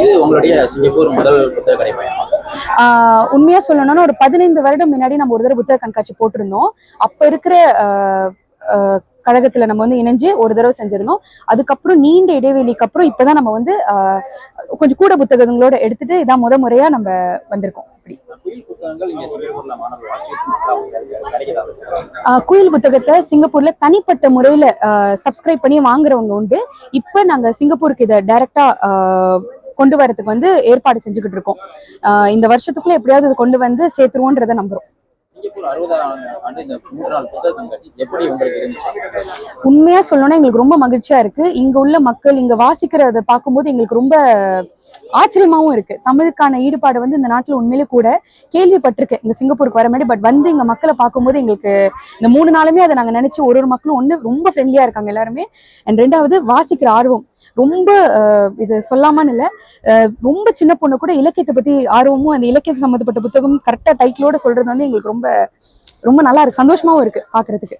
இது உங்களுடைய சிங்கப்பூர் முதல் புத்தக கடை உண்மையா சொல்லணும்னா ஒரு பதினைந்து வருடம் முன்னாடி நம்ம ஒரு தடவை புத்தக கண்காட்சி போட்டிருந்தோம். அப்ப இருக்கிற கழகத்துல நம்ம வந்து இணைஞ்சு ஒரு தடவை செஞ்சிருந்தோம். அதுக்கப்புறம் நீண்ட இடைவெளிக்கு அப்புறம் இப்பதான் நம்ம வந்து கொஞ்சம் கூட புத்தகங்களோட எடுத்துட்டு இதான் முத முறையா நம்ம வந்திருக்கோம். குயில் புத்தகத்தை சிங்கப்பூர்ல தனிப்பட்ட முறையில சப்ஸ்கிரைப் பண்ணி வாங்குறவங்க உண்டு. இப்ப நாங்க சிங்கப்பூருக்கு இதை டைரக்டா கொண்டு வரதுக்கு வந்து ஏற்பாடு செஞ்சுக்கிட்டு இருக்கோம். இந்த வருஷத்துக்குள்ள எப்படியாவது இது கொண்டு வந்து சேர்த்துருவோன்றதை நம்புறோம். உண்மையா சொல்லணும்னா எங்களுக்கு ரொம்ப மகிழ்ச்சியா இருக்கு. இங்க உள்ள மக்கள் இங்க வாசிக்கிறத பார்க்கும்போது எங்களுக்கு ரொம்ப ஆச்சரியமாவும் இருக்கு. தமிழுக்கான ஈடுபாடு வந்து இந்த நாட்டுல உண்மையிலே கூட கேள்விப்பட்டிருக்கேன் இங்க சிங்கப்பூருக்கு வர மாதிரி பட் வந்து இங்க மக்களை பார்க்கும்போது எங்களுக்கு இந்த மூணு நாளுமே அதை நாங்க நினைச்சு ஒரு ஒரு மக்களும் ஒண்ணு ரொம்ப ஃப்ரெண்ட்லியா இருக்காங்க எல்லாருமே. அண்ட் ரெண்டாவது வாசிக்கிற ஆர்வம். ரொம்ப இது சொல்லாமான்னு இல்ல ரொம்ப சின்ன பொண்ணு கூட இலக்கியத்தை பத்தி ஆர்வமும் அந்த இலக்கியத்தை சம்மந்தப்பட்ட புத்தகம் கரெக்டா டைட்டிலோட சொல்றது வந்து எங்களுக்கு ரொம்ப ரொம்ப நல்லா இருக்கு. சந்தோஷமாவும் இருக்கு பாக்குறதுக்கு